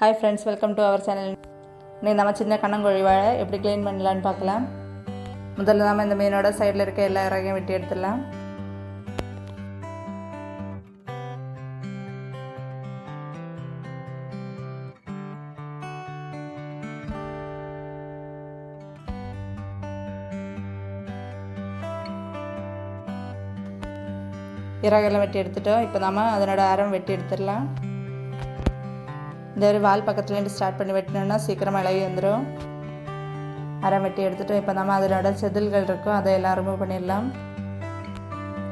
Hi friends welcome to our channel இன்னைக்கு நம்ம சின்ன கண்ணங்குழி வாழை எப்படி க்ளீன் பண்ணலான்னு பார்க்கலாம். முதல்ல நம்ம இந்த மீனோட சைடில் இருக்க எல்லா இறகையும் வெட்டி எடுத்துடலாம். இறகெல்லாம் வெட்டி எடுத்துட்டோம். இப்போ நாம அதனோட அரம் வெட்டி எடுத்துடலாம். இந்த ஒரு வால் பக்கத்துலேருந்து ஸ்டார்ட் பண்ணி வெட்டினோம்னா சீக்கிரமாக இலகி வந்துடும் அரை வெட்டி எடுத்துட்டோம் இப்போ நம்ம அதனோட செதில்கள் இருக்கும் அதை எல்லாம் ரிமூவ் பண்ணிடலாம்.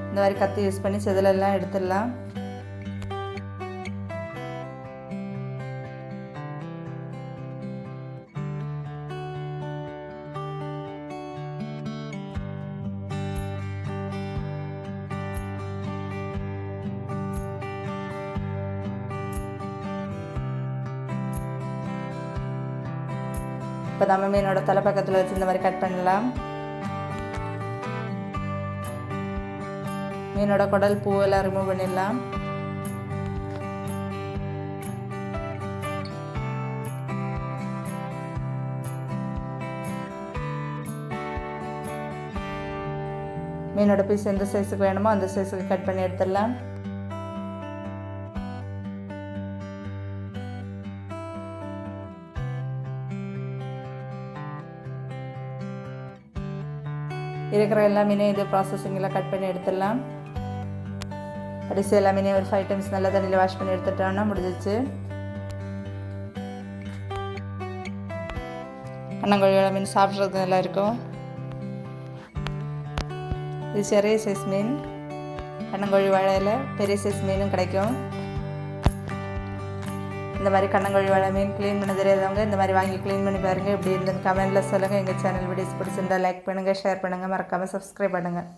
இந்த மாதிரி கத்தி யூஸ் பண்ணி செதிலெல்லாம் எடுத்துடலாம். இப்போ நம்ம மீனோட தலைப்பக்கத்தில் வச்சு இந்த மாதிரி கட் பண்ணலாம். மீனோட குடல் பூவெல்லாம் ரிமூவ் பண்ணிடலாம். மீனோட பீஸ் எந்த சைஸுக்கு வேணுமோ அந்த சைஸுக்கு கட் பண்ணி எடுத்துடலாம். இருக்கிற எல்லா மீனையும் இது ப்ராசஸிங்கில் கட் பண்ணி எடுத்துடலாம். கடைசி எல்லா மீனையும் ஒரு ஃபைவ் டைம்ஸ் நல்லா தண்ணியில் வாஷ் பண்ணி எடுத்துட்டோம்னா முடிஞ்சிச்சு அண்ணங்கோழியோட மீன் சாப்பிட்றது நல்லா இருக்கும். இது சிறிய சைஸ் மீன். கண்ணங்கோழி வாழையில் பெரிய சைஸ் மீனும் கிடைக்கும். இந்த மாதிரி கண்ணங்கோழி வாழை மீன் க்ளீன் பண்ண தெரியாதவங்க இந்த மாதிரி வாங்கி க்ளீன் பண்ணி பாருங்கள் இப்படி இருந்தது கமெண்ட்டில் சொல்லுங்கள் எங்கள் சேனல் வீடியோஸ் பிடிச்சிருந்தா லைக் பண்ணுங்கள் ஷேர் பண்ணுங்கள் மறக்காமல் சப்ஸ்கிரைப் பண்ணுங்கள்